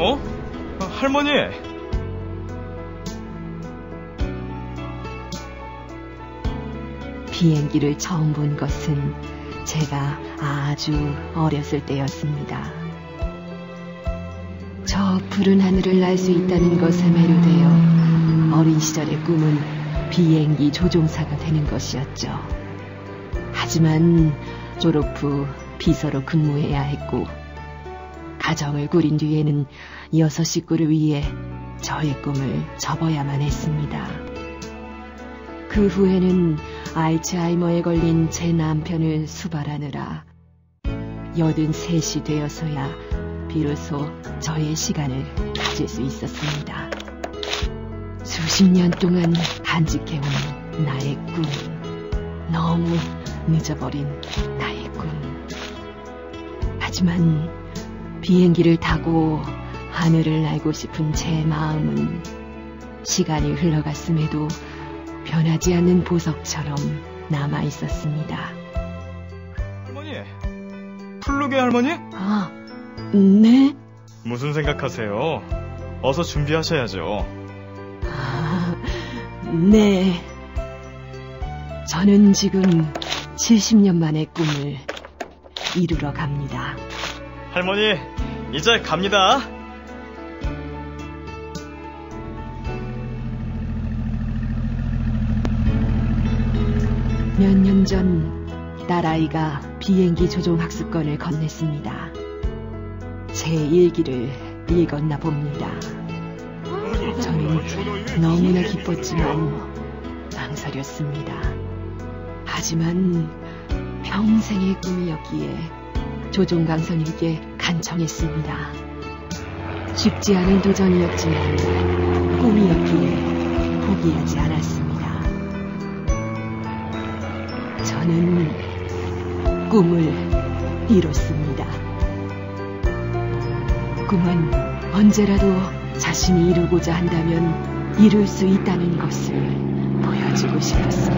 어? 아, 할머니! 비행기를 처음 본 것은 제가 아주 어렸을 때였습니다. 저 푸른 하늘을 날 수 있다는 것에 매료되어 어린 시절의 꿈은 비행기 조종사가 되는 것이었죠. 하지만 졸업 후 비서로 근무해야 했고 가정을 꾸린 뒤에는 여섯 식구를 위해 저의 꿈을 접어야만 했습니다. 그 후에는 알츠하이머에 걸린 제 남편을 수발하느라 여든 셋이 되어서야 비로소 저의 시간을 가질 수 있었습니다. 수십 년 동안 간직해온 나의 꿈. 너무 늦어버린 나의 꿈. 하지만 비행기를 타고 하늘을 날고 싶은 제 마음은 시간이 흘러갔음에도 변하지 않는 보석처럼 남아 있었습니다. 할머니! 플루게 할머니? 아, 네? 무슨 생각하세요? 어서 준비하셔야죠. 아, 네. 저는 지금 70년 만의 꿈을 이루러 갑니다. 할머니, 이제 갑니다. 몇 년 전 딸아이가 비행기 조종 학습권을 건넸습니다. 제 일기를 읽었나 봅니다. 저는 너무나 기뻤지만 망설였습니다. 하지만 평생의 꿈이었기에 조종 강선에게 간청했습니다. 쉽지 않은 도전이었지만 꿈이었기에 포기하지 않았습니다. 저는 꿈을 이뤘습니다. 꿈은 언제라도 자신이 이루고자 한다면 이룰 수 있다는 것을 보여주고 싶었습니다.